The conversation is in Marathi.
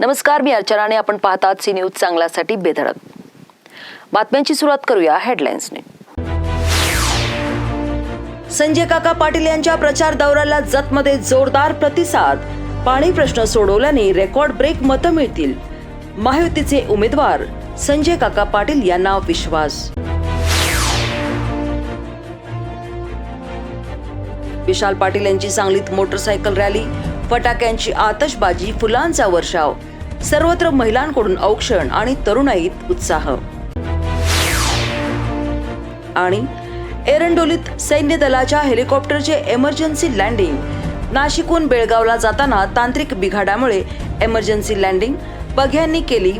नमस्कार मी अर्चनाने आपण पाहतात सी न्यूज चांगल्यासाठी बेधडक. बातम्यांची सुरुवात करूया हेडलाईन्सने. संजय काका पाटील यांच्या प्रचार दौऱ्याला जतमध्ये जोरदार प्रतिसाद. पाणी प्रश्न सोडवल्याने रेकॉर्ड ब्रेक मतं मिळतील. महायुतीचे उमेदवार संजय काका पाटील यांना विश्वास. विशाल पाटील यांची सांगलीत मोटरसायकल रॅली फटाक्यांची आतषबाजी फुलांचा वर्षाव. सर्वत्र महिलांकडून औक्षण आणि तरुणाईत उत्साह. आणि एरंडोलीत सैन्य दलाच्या हेलिकॉप्टरचे एमर्जन्सी लँडिंग नाशिकहून बेळगावला जाताना तांत्रिक बिघाडामुळे एमर्जन्सी लँडिंग बघ्यांनी केली